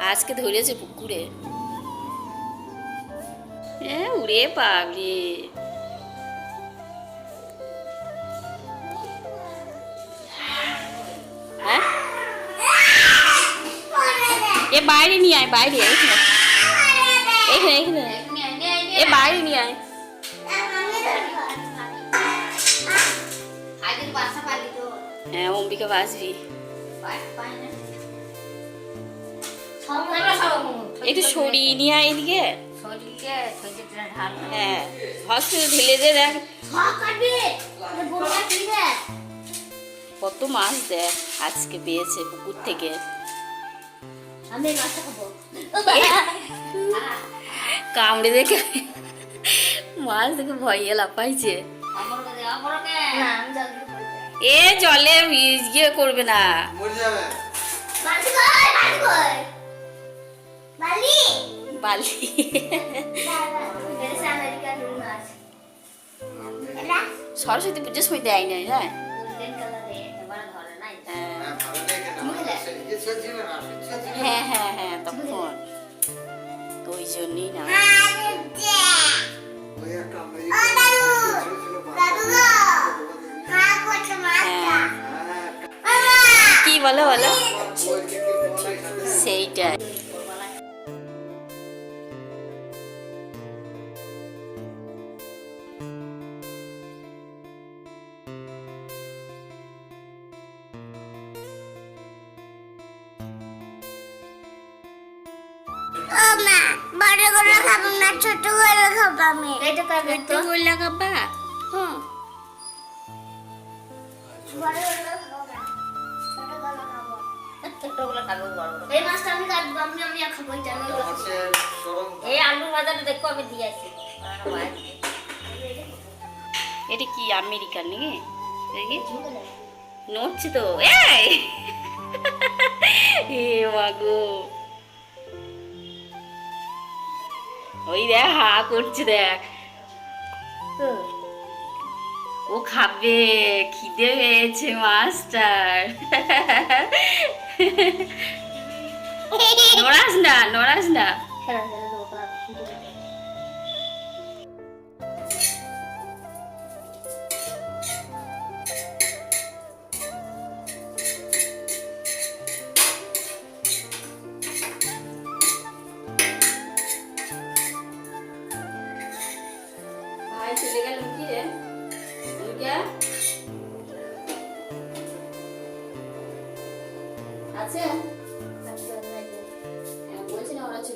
আজকে ধরেছে পুকুরে। হ্যাঁ উড়ে পাবলি হ্যাঁ? এ বাইরে নিয়ে আয় বাইরে এইখানে। এইখানে এ বাইরে নিয়ে আয়। হ্যাঁ অম্বিকা বাসবি। একটু সরিয়ে নিয়ে আয় এদিকে। হ্যাঁ হসপিটাল ঢেলে দে দেখ। কত মাছ দেখ আজকে পেয়েছে পুকুর থেকে। কামড়ে দেখে মাছ দেখে ভয়ে লাফাইছে আমার কাছে আমার কে? না আমি জল দিয়ে খাব। এ জলে গিয়ে করবে না। মরে যাবে। বালি? বালি। সরস্বতী পুজোর সময় দেয় নাই হ্যাঁ। হ্যাঁ সেই সেই হ্যাঁ হ্যাঁ তখন। তো ওই জন্যই না। হ্যাঁ। কি বলো বলো? সেইটাই। ছোট করে খাব আমি। এটা করবে একটু গোল হ্যাঁ খাব। খাব। খাব করে এই মাছটা আমি কাটবো আমি আমি খাব এটা এই আলু ভাজাটা দেখো আমি দিয়ে আসি। এটা কি আমেরিকান নাকি? দেখি নড়ছে তো। এই! এ মাগো ওই দেখ হা করছে দেখ। ও খাবে খিদে পেয়েছে মাস্টার। নড়াস না নড়াস না।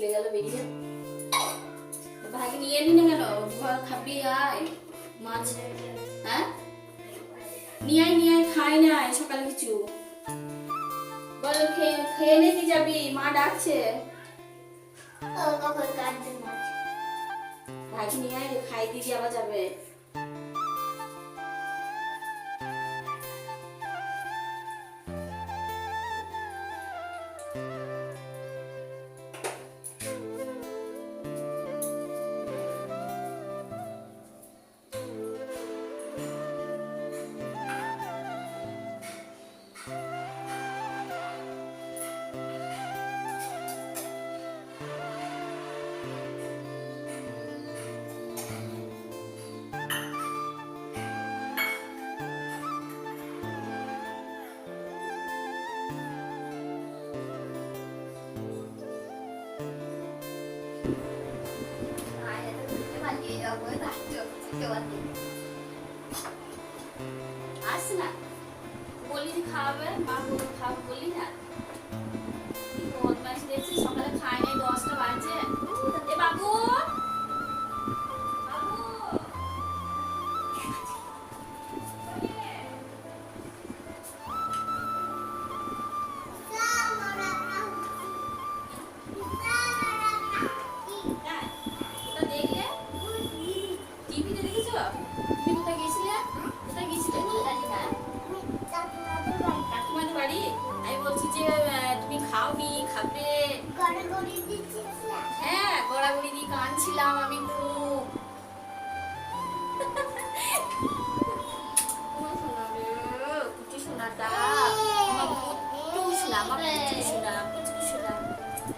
চলে গেল বেরিয়ে ভাগে নিয়ে নি না কেন ঘর খাবি আয় মাছ হ্যাঁ নিয়ে আয় নিয়ে আয় খাই না সকালে কিছু বল খেয়ে খেয়ে নে কি যাবি মা ডাকছে ভাগে নিয়ে আয় খাই দিদি আবার যাবে আস না। বলি যে খাওয়াবে মা বলি খাওয়াবে বলি না। খাওনি খাবে? হ্যাঁ গড়াগড়ি দিয়ে কাঁদছিলাম আমি খুব। আমার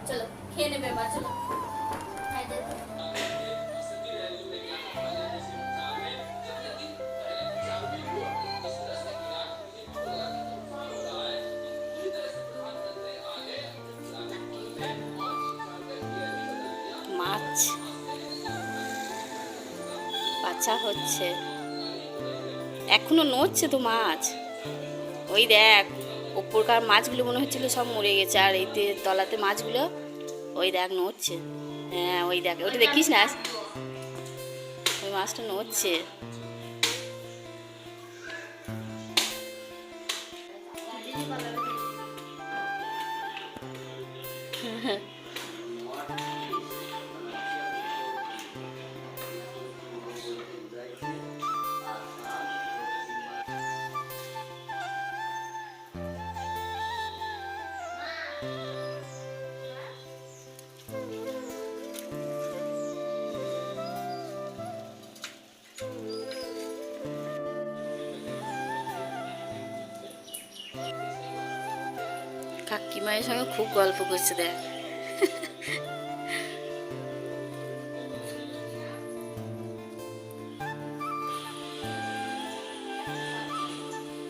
চলো খেয়ে নেবে এবার চলো। বাচ্চা হচ্ছে। এখনও নড়ছে তো মাছ। ওই দেখ, ওপরকার মাছগুলো মনে হচ্ছিল সব মরে গেছে, আর এতে তলাতে মাছগুলো, ওই দেখ নড়ছে। হ্যাঁ ওই দেখ, ওটা দেখিস না? ওই মাছটা নড়ছে। মায়ের সঙ্গে খুব গল্প করছে দেখ।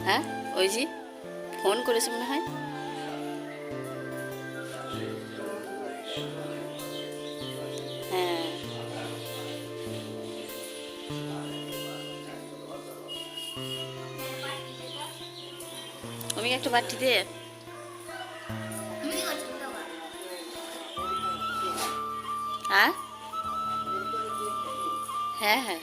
হ্যাঁ ওই জি ফোন করেছে মনে হয়? হ্যাঁ। আমি একটা বাটি দে। হ্যাঁ? হ্যাঁ হ্যাঁ।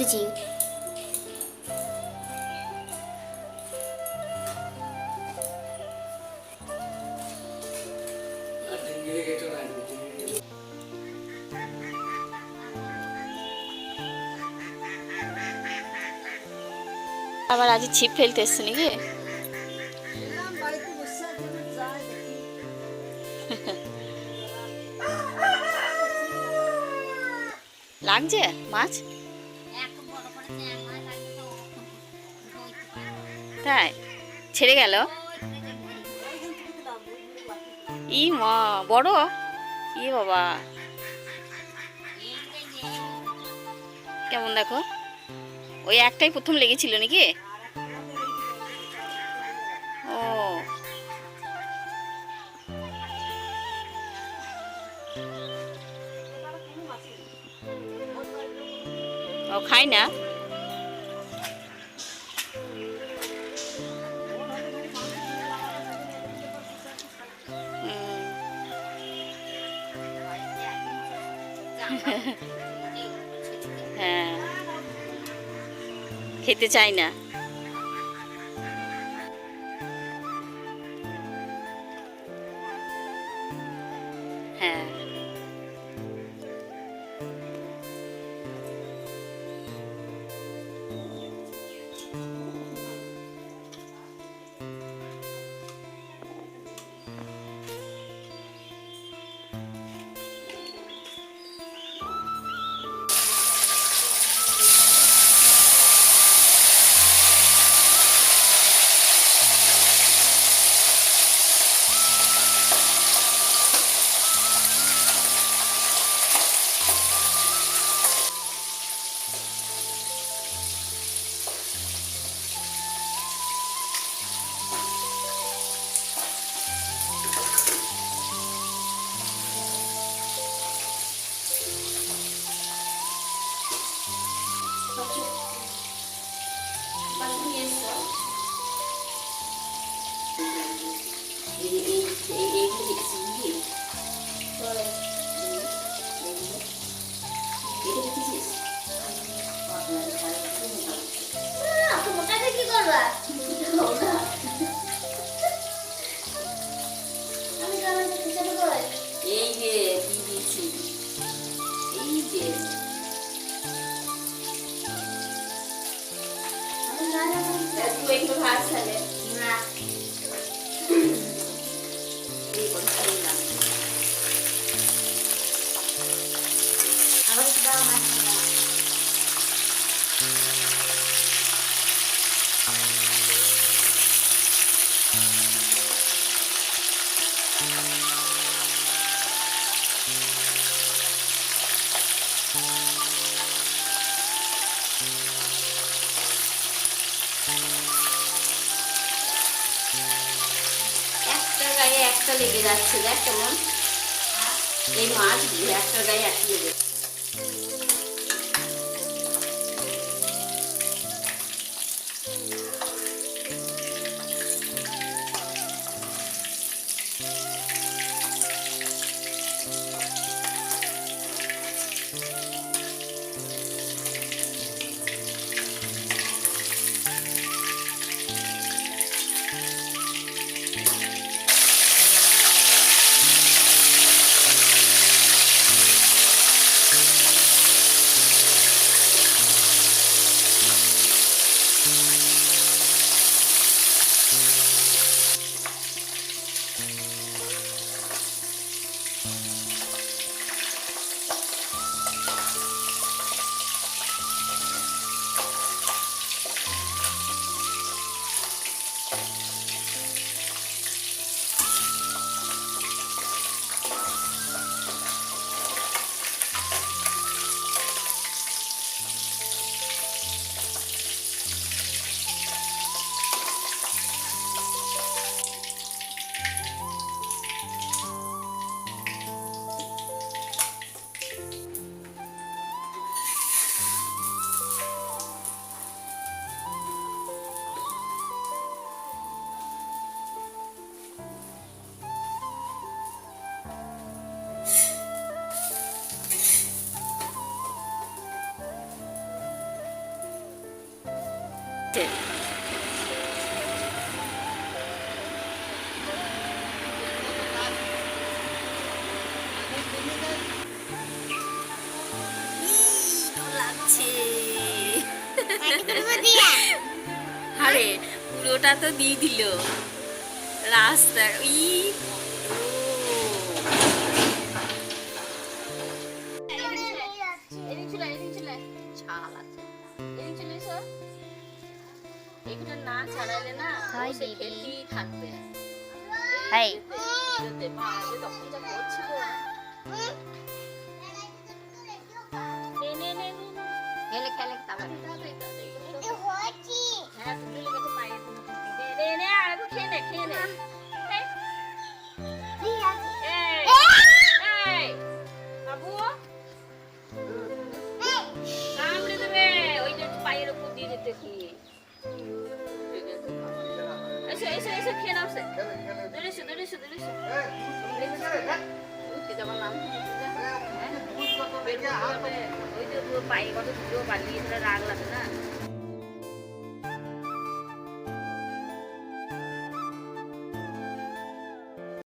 কিছু আবার আজ ছিপ ফেলতে এসছে নাকি? লাগছে মাছ? ছেড়ে গেল। ই মা, বড়? ই বাবা। কেমন দেখো? ওই একটাই প্রথম লেগেছিল নাকি? ও। ও খাই না? হ্যাঁ। খেতে চাই না। দাও মাছ দাও। একটা গায়ে একটা লেগে যাচ্ছে দেখ কেমন এই মাছ একটা গায়ে একটা লেগে দিচ্ছি আরে পুরোটা তো দিয়ে দিল। রাস্তা ই না ছাড়ালে না থাকবে। তখন Gracias.